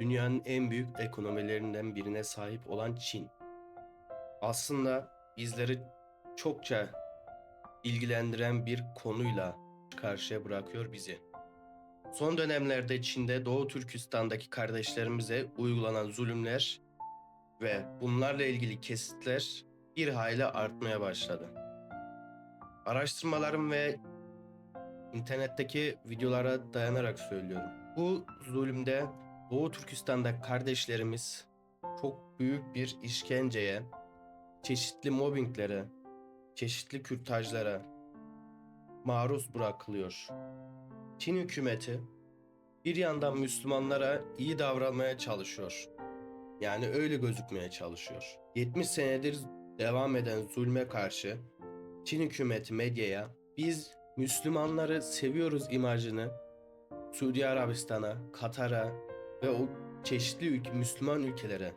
dünyanın en büyük ekonomilerinden birine sahip olan Çin. Aslında bizleri çokça ilgilendiren bir konuyla karşıya bırakıyor bizi. Son dönemlerde Çin'de Doğu Türkistan'daki kardeşlerimize uygulanan zulümler ve bunlarla ilgili kesitler bir hayli artmaya başladı. Araştırmalarım ve internetteki videolara dayanarak söylüyorum. Bu zulümde Doğu Türkistan'da kardeşlerimiz çok büyük bir işkenceye, çeşitli mobbinglere, çeşitli kürtajlara maruz bırakılıyor. Çin hükümeti bir yandan Müslümanlara iyi davranmaya çalışıyor. Yani öyle gözükmeye çalışıyor. 70 senedir devam eden zulme karşı Çin hükümeti medyaya biz Müslümanları seviyoruz imajını Suudi Arabistan'a, Katar'a ve o çeşitli ülke, Müslüman ülkelere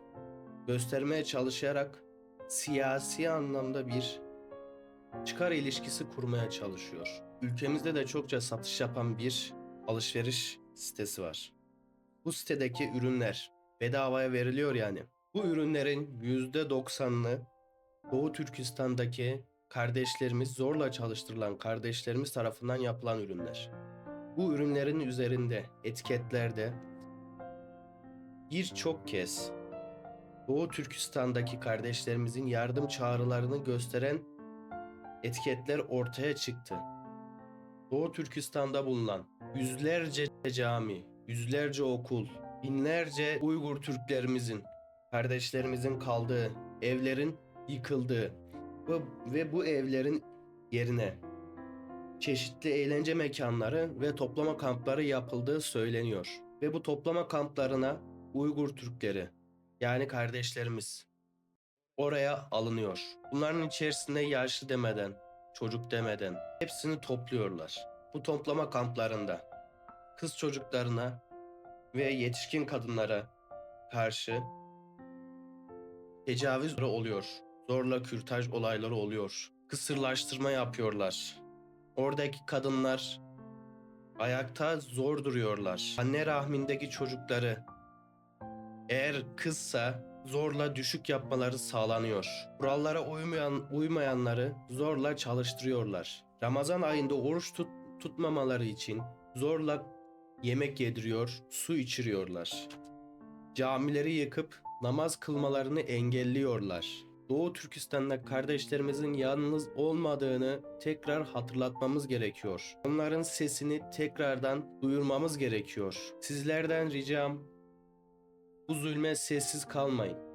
göstermeye çalışarak siyasi anlamda bir çıkar ilişkisi kurmaya çalışıyor. Ülkemizde de çokça satış yapan bir alışveriş sitesi var. Bu sitedeki ürünler bedavaya veriliyor yani. Bu ürünlerin %90'ını Doğu Türkistan'daki kardeşlerimiz zorla çalıştırılan kardeşlerimiz tarafından yapılan ürünler. Bu ürünlerin üzerinde etiketlerde birçok kez Doğu Türkistan'daki kardeşlerimizin yardım çağrılarını gösteren etiketler ortaya çıktı. Doğu Türkistan'da bulunan yüzlerce cami, yüzlerce okul, binlerce Uygur Türklerimizin, kardeşlerimizin kaldığı evlerin yıkıldığı ve, bu evlerin yerine çeşitli eğlence mekanları ve toplama kampları yapıldığı söyleniyor. Ve bu toplama kamplarına Uygur Türkleri yani kardeşlerimiz oraya alınıyor. Bunların içerisinde yaşlı demeden, çocuk demeden hepsini topluyorlar. Bu toplama kamplarında kız çocuklarına ve yetişkin kadınlara karşı tecavüz oluyor. Zorla kürtaj olayları oluyor. Kısırlaştırma yapıyorlar. Oradaki kadınlar ayakta zor duruyorlar. Anne rahmindeki çocukları eğer kızsa zorla düşük yapmaları sağlanıyor. Kurallara uymayan uymayanları zorla çalıştırıyorlar. Ramazan ayında oruç tut, tutmamaları için zorla yemek yediriyor, su içiriyorlar. Camileri yıkıp namaz kılmalarını engelliyorlar. Doğu Türkistan'da kardeşlerimizin yalnız olmadığını tekrar hatırlatmamız gerekiyor. Onların sesini tekrardan duyurmamız gerekiyor. Sizlerden ricam bu zulme sessiz kalmayın.